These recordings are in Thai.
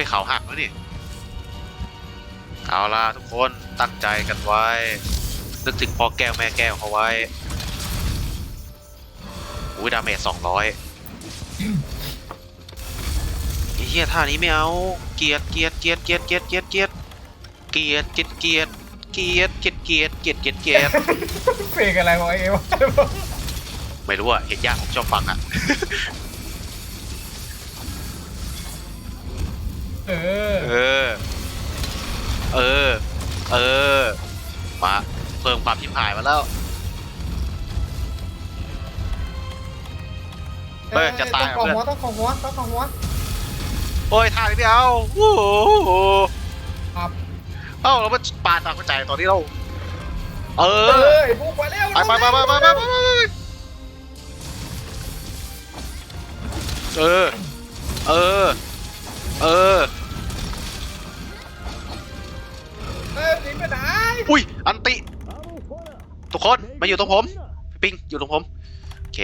ฮ้ยเขาหักแล้วนี่เอาล่ะทุกคนตั้งใจกันไว้ นึกถึงพ่อแก้วแม่แก้วเขาไว้อุ้ยดาเมจสองร้อยไอ้เฮียท่านี้ไม่เอา เกลียดเกลียดเกลียดเกลียดเกลียดเกลียดเกลียดเกลียดเกลียดเกลียดเกลียดเกลียดเกลียดเกลียดเกลียดเกลียดเพลงอะไรวะเอวะไม่รู้อะเห็นยากผมชอบฟังอะ เออ เออ เออ เออ มาเพิ่มความทิมหายมาแล้ว เฮ้ยจะตายต้องเหรขอองเพื่อน หัวต้องของหัวต้องของหัวโอ้ยท่านี้ไม่เอาโอ้โหครับเอ้าเรามาปาดตามเข้าใจตอนนี้เรา เอเออ อไอ้พวกไปแล้วไปไปไปไปไปไปไปเออ เออ เออเอ อุ้ย อันติ ทุกคน มาอยู่ตรงผมพี่ปิง อยู่ตรงผม โอเค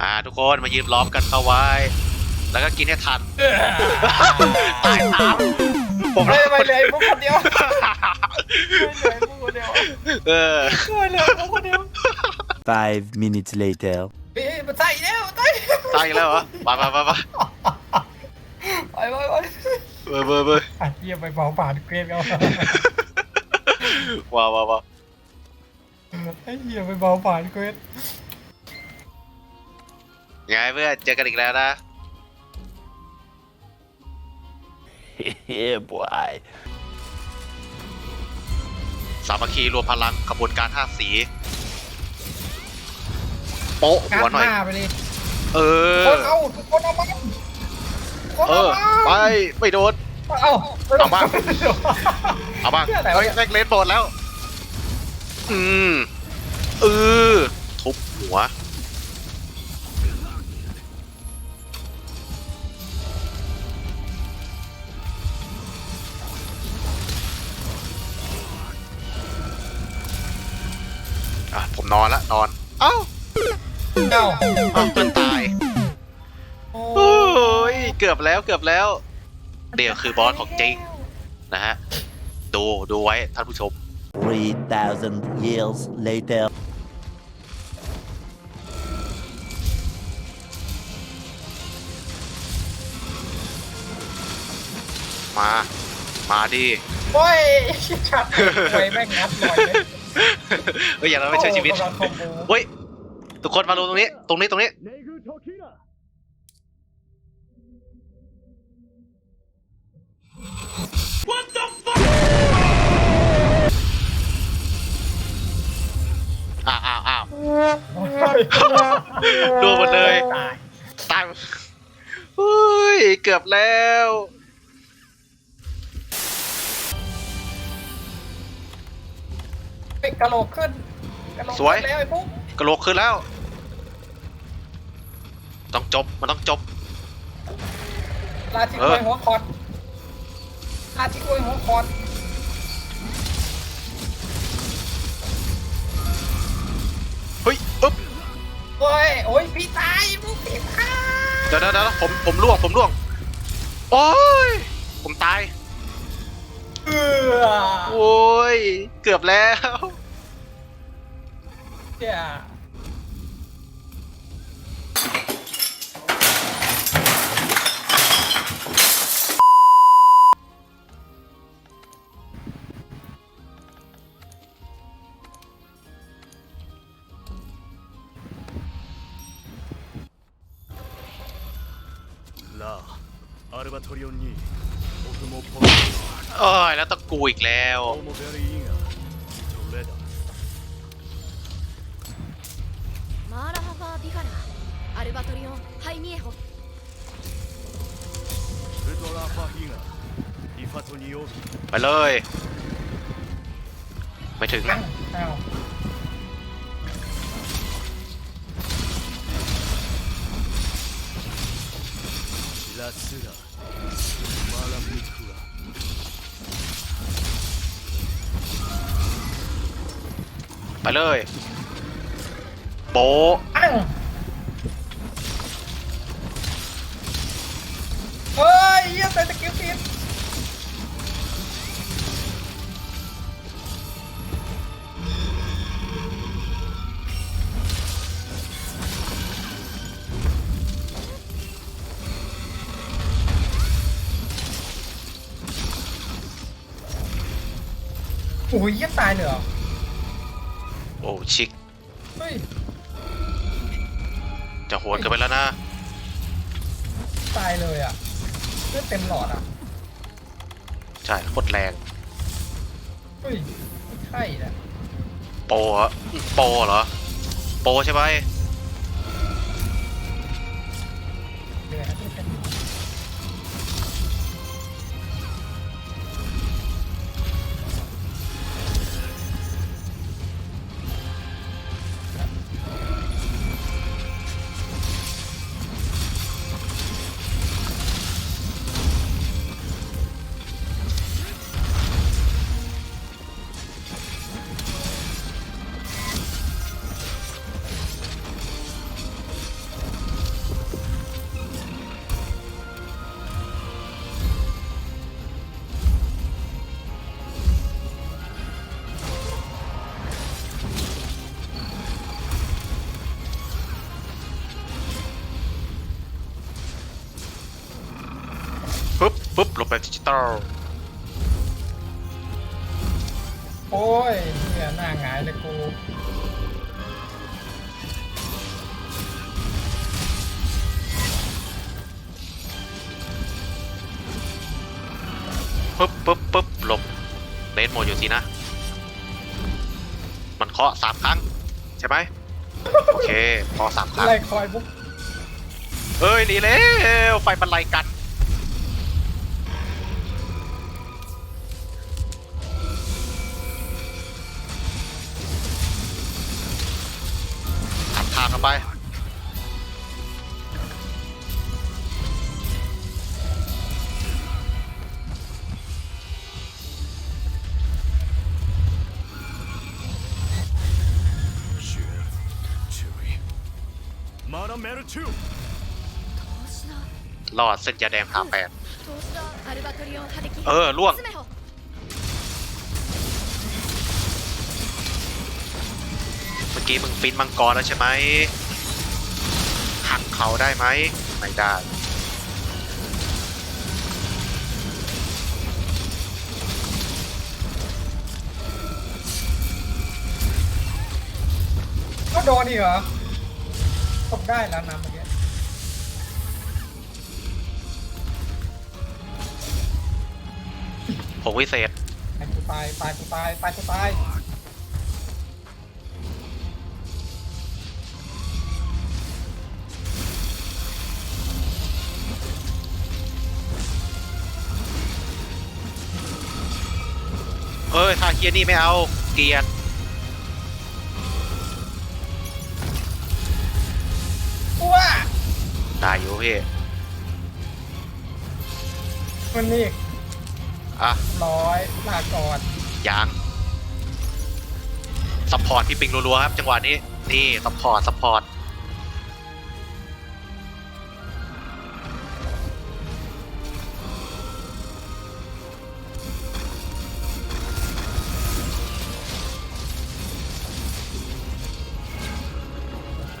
อ่า ทุกคนมายืนล้อมกันเข้าไว้ แล้วก็กินให้ทันเออตายสามผมไปแล้วไปเลยพวกคนเดียวไปเลยพวกคนเดียวเออไปเลยพวกคนเดียว Five minutes later. เฮ้ยมันใส่แล้วใส่ตายอีกแล้วเหรอไปไปไปไปไปไปไป เบอร์เบอร์เบอร์อะเยี่ยมไปเผาผ่านเกรดเขาว้าวว้าวว้าวไอ้เหี้ยไปเผาผ่านเกรดไงเพื่อนเจอกันอีกแล้วนะ yeah, boy. สามัคคีรวมพลังขบวนการท่าสี โป๊ะการหัวหน่อยหน้าไปเลยเอคอนเอาคนเอามันคน เอเอาอไปมันไม่โดน เอาเอามาเอาบ้างเพื่ออะไรวะเฮ้ยแม็กเลนโดนแล้ว อืมเออทุบหัว อะ ผมนอนละนอน เอ้า เอ้าเอ้าเพื่อนตายโอ้โอ้ย เกือบแล้วเกือบแล้ว เดี๋ยวคือบอสของจริงนะฮะ ดูดูไว้ท่านผู้ชม Three thousand years later. มา มาดิโอ้ยชัดไปแม่งงัดหน่อยเลยเฮ้ยอย่างเราไม่ช่วยชีวิตโอ้กำลังคอมโบเฮ้ยทุกคนมาดูตรงนี้ ตรงนี้ตรงนี้ อ้าวอ้าวอ้าวดูหมดเลยตายตายเฮ้ย เกือบแล้วเฮ้ยกระโหลกขึ้นกระโหลกสวย ขึ้นแล้วไอ้ปุ๊กกระโหลกขึ้นแล้ว ต้องจบ มันต้องจบลาชิกล้วยหัวคอน อาชิโกยห้องคอนเฮ้ยอึ๊บโอ้ยโอ้ยพี่ตายลูกพี่ตายเดี๋ยวเดี๋ยวเดี๋ยวผมผมล่วงผมล่วงโอ้ยผมตายเออโอ้ยเกือบแล้ว เจ้า アアルバトリオンに僕もポ โอ้ย แล้วต้องกูอีกแล้ว ンもベリーがどれだマーラハファービファラアルバトリオンハイミエホウルトラファヒガリファトニオビ ไปเลย ไม่ถึง อ้าวอ้าว ラスラ ไปเลย โปะอ้าวเฮ้ยเหี้ยใส่ตะกิ้วผิดโอ้ยเหี้ยตายเลยเหรอโอ้ ชิคเฮ้ยจะโหดเกันไปแล้วนะ ตายเลยอะเลือดเต็มหลอดอะใช่โคตรแรง เฮ้ยไม่ใช่นะโปอะโปเหรอ โปใช่ไหม ปุ๊บปุ๊บหลบแบบดิจิตอลโอ้ยเนี่ยหน้าหงายเลยกูปุ๊บปุ๊บปุ๊บหลบเลนโหมดอยู่สินะ มันเคาะสามครั้ง ใช่ไหมโอเคพอสามครั้งไล่คอยบุ๊กเอ้ยหนีแล้วไฟบรรลัยกัน หลอดเส้นยาแดงผ่าแปดเออล่วง เมื่อกี้มึงฟินมังกรแล้วใช่ไหมหักเขาได้ไหมไม่ได้ ก็โดนอีกเหรอ ตกได้แล้วนะเมื่อกี้ผมวิเศษตายกูตายตายกูตายตายกูตายเอ้ยถ้าเฮียนี่ไม่เอา เกลียดายอยู่พี่มันนี่อะร้อยลาก่อนยังซัพพอร์ตพี่ปิงรัวๆครับ จังหวะนี้ นี่ซัพพอร์ตซัพพอร์ต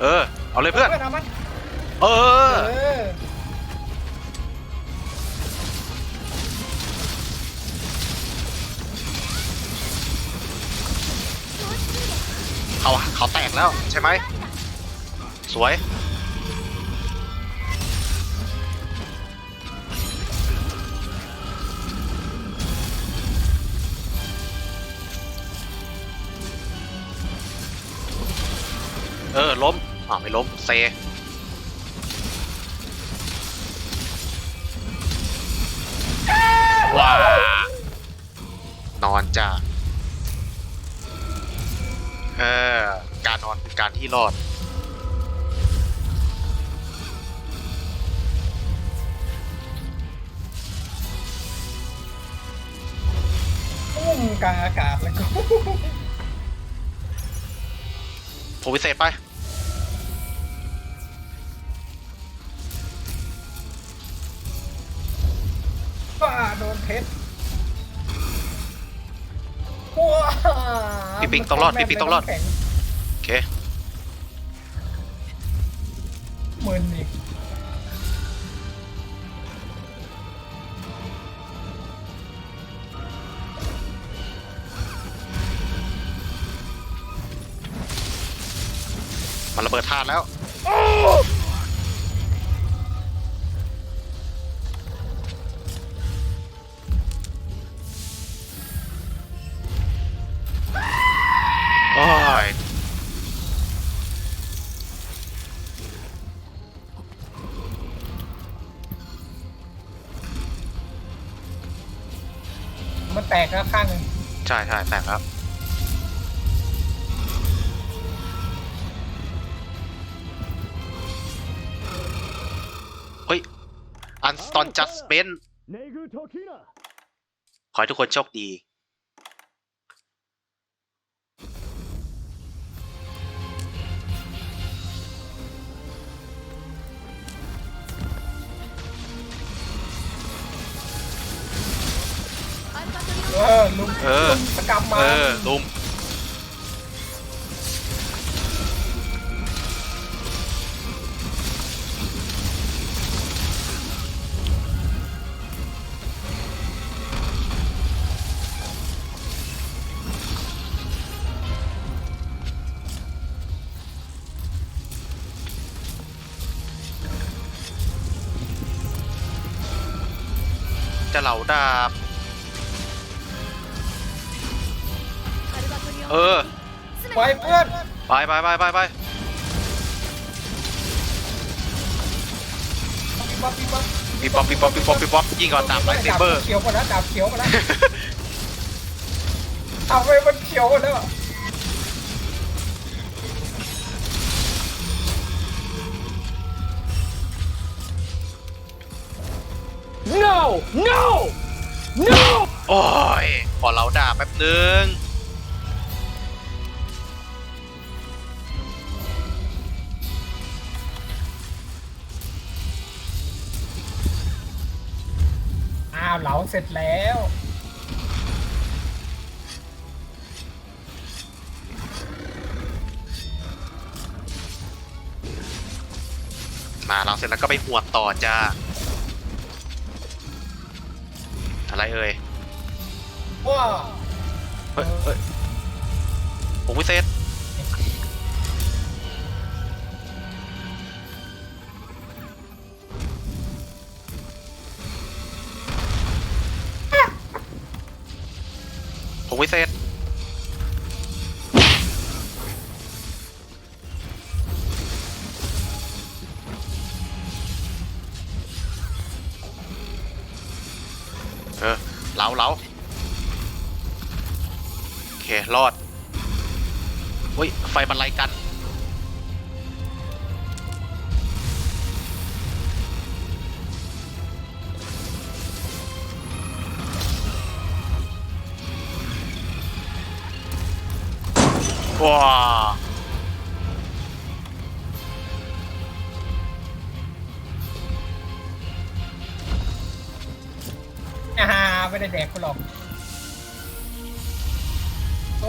เออ เอาเลยเพื่อน เออ สวย เออ ล้มอ่าไม่ล้ม เซว้านอนจ้าเออ การนอนคือการที่รอด กลางอากาศแล้วก็ผมพิเศษไปว้าโดนเพชรว้าพี่ปิ๊งต้องรอดพี่ปิ๊งต้องรอดแข็โอเค หมื่นอีก มันระเบิดธาตุแล้วโอ้ยมันแตกแล้วข้างหนึ่งใช่ใช่แตกแล้ว อนจัสเปนขอให้ทุกคนโชคดีเออลุมเออสกำมาลุม จะเหล่าดาบ เออไปเพื่อน ไปไปไปไปไปปีโป๊อปปีป๊อปปีป๊อปปีป๊อป๊ปยิงก่อนตามไลท์เซเบอร์ เขียวหมดและดาบเขียวหมดและเอาไปมันเขียวหมดแล้ว โอ้ย ขอเหล่าดาบแป๊บนึง อ้าวเหลาเสร็จแล้ว มาเราเสร็จแล้วก็ไปหวดต่อจ้า อะไรเอ่ยว้าเฮ้ยเฮ้ยผมพิเศษผมพิเศษ รอดเฮ้ย ไฟบรรลัยกัน ว้าอ่าไม่ได้แดกกูหรอก เ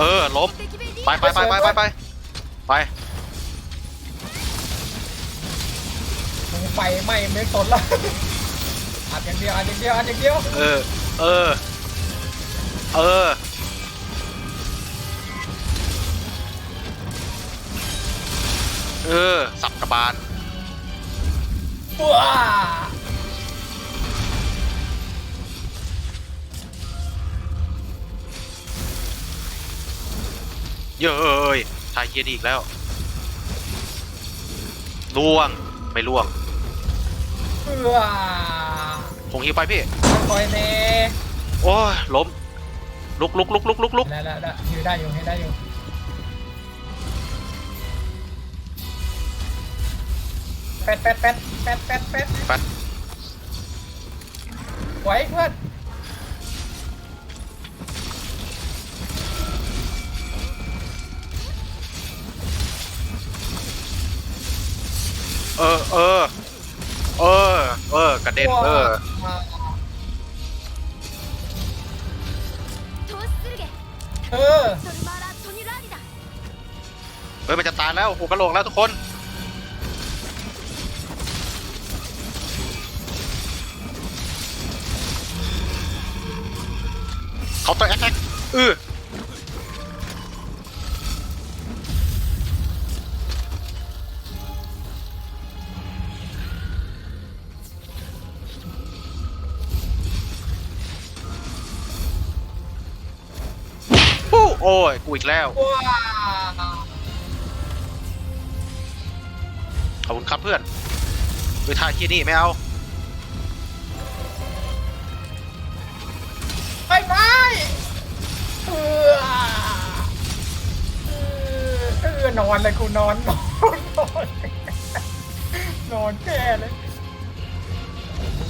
ออล้มไปไปไปไปไปไปไปไฟไม่ไม่ตนล้ว อัดอย่างเดียวอัดอย่างเดียวอัดอย่างเดียวเออ เออ เออ เออ สับกระบาลว้าเย้ยทายเคียนอีกแล้ว ล่วง ไม่ล่วง ว้า คงฮิวไปพี่ คอยเน่โอ้ยล้ม ลุกลุกลุกลุกลุกลุกแล้วแล้วแล้วอยู่ได้อยู่ให้ได้อยู่แปดแปดแปดแปดแปดแปดไปไหวเพื่อนเออเออ เออ เออกระเด็นเออ เออเฮ้ยมันจะตายแล้วหัวกระโหลกแล้วทุกคน เขาต้องแอคแท็กเออ อ้ยกูอีกแล้วว้าขอบคุณครับเพื่อนไปทายที่นี่ไม่เอาไปไปเออเออเออนอนเลยกูนอนนอนนอนนอนแก่เลย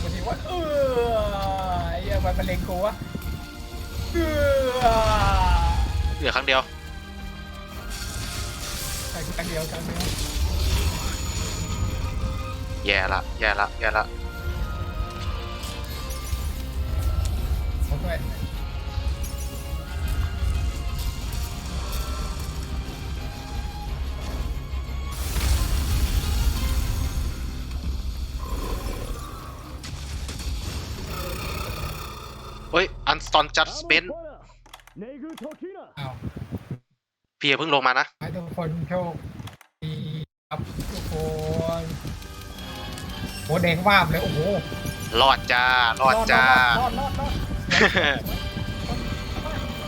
บางทีว่าเออไอ้เหี้ยมันมะเร็งกูวะเออ เหลือครั้งเดียวแต่ครั้งเดียวครั้งเดียวแย่ละแย่ละแย่ละผมด้วยเฮ้ยอันสตอนจัดสเปน เอาพี่อย่าเพิ่งลงมานะ ให้ทุกคนโชคดีครับทุกคนโหแดงวาบเลยโอ้โหรอดจ้ารอดจ้า รอดรอดรอด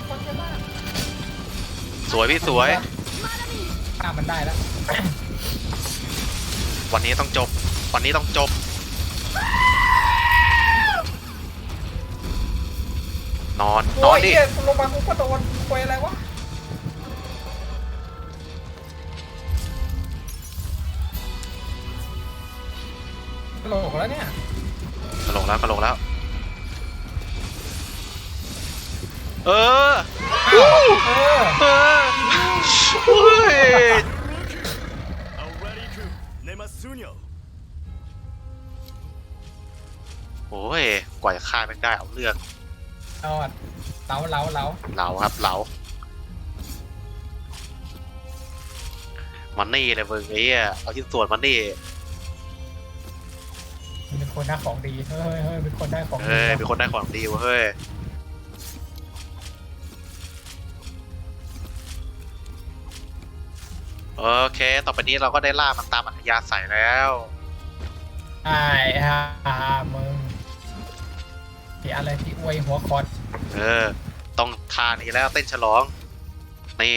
คนเยอะมากสวยพี่สวยข้ามมันได้แล้ววันนี้ต้องจบ วันนี้ต้องจบ นอน นอนดิ โยเหี้กลงมากูก็โดนควยอะไรวะกระโหลกแล้วเนี่ย กระโหลกแล้วกระโหลกแล้ว เออ เออ เออยโอ้ย กว่าจะฆ่าไม่ได้เอาเรื่อง นอนเหลาเหลาเหลาเหลาครับเหลามันนี่เลยมึงไอ้เหี้ยเอาชิ้นส่วนมันนี่มันเป็นคนได้ของดี เฮ้ยเฮ้ยเป็นคนได้ของดีเฮ้ยเป็นคนได้ของดีเวะเฮ้ยโอเค ต่อไปนี้เราก็ได้ล่ามันตามอัธยาศัยแล้ว ไอ้ฮ่ามึงที่อะไรที่อวยหัวคอน เออ ต้องทานี้แล้วเต้นฉลอง นี่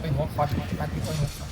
เป็นหัวคอนร้านที่อวยหัวคอน